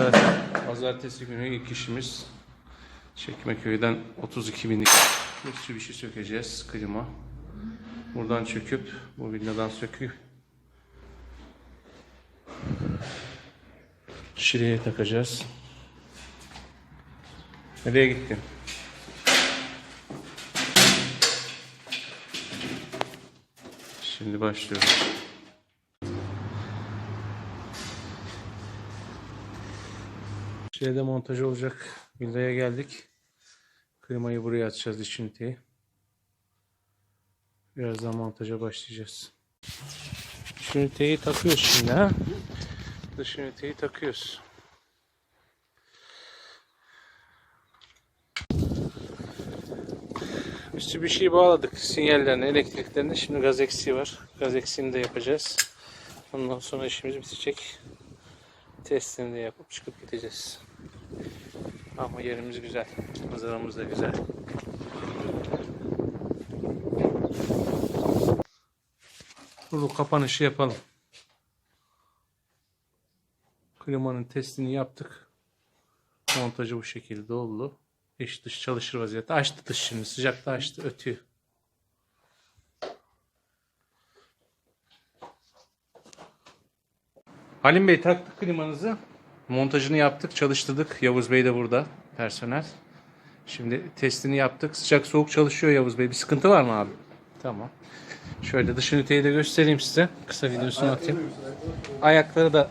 Evet, pazartesi günü ilk işimiz Çekmeköy'den 32 binlik Mitsubishi sökeceğiz, klima. Buradan çöküp, bu villadan söküp Şile'ye takacağız. Nereye gittin? Şimdi başlıyoruz. Şeyde montaj olacak. Villaya geldik. Klimayı buraya atacağız iç üniteyi. Birazdan montaja başlayacağız. Dış üniteyi takıyoruz şimdi ha. Dış üniteyi takıyoruz. Üstü bir şey bağladık. Sinyallerini, elektriklerini. Şimdi gaz eksiği var. Gaz eksiğini de yapacağız. Ondan sonra işimiz bitecek. Testini de yapıp çıkıp gideceğiz. Ama yerimiz güzel. Manzaramız da güzel. Dur kapanışı yapalım. Klimanın testini yaptık. Montajı bu şekilde oldu. İç dış çalışır vaziyette. Açtı dış şimdi. Sıcakta açtı. Ötüyor. Halim Bey taktık klimanızı. Montajını yaptık, çalıştırdık. Yavuz Bey de burada, personel. Şimdi testini yaptık. Sıcak soğuk çalışıyor Yavuz Bey. Bir sıkıntı var mı abi? Tamam. Şöyle dış üniteyi de göstereyim size. Kısa videosunu atayım. Ayakları da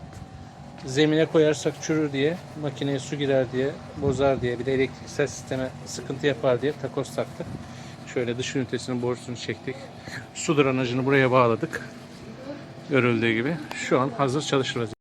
zemine koyarsak çürür diye, makineye su girer diye, bozar diye, bir de elektriksel sisteme sıkıntı yapar diye takos taktık. Şöyle dış ünitesinin borusunu çektik. Su drenajını buraya bağladık. Görüldüğü gibi. Şu an hazır çalışır.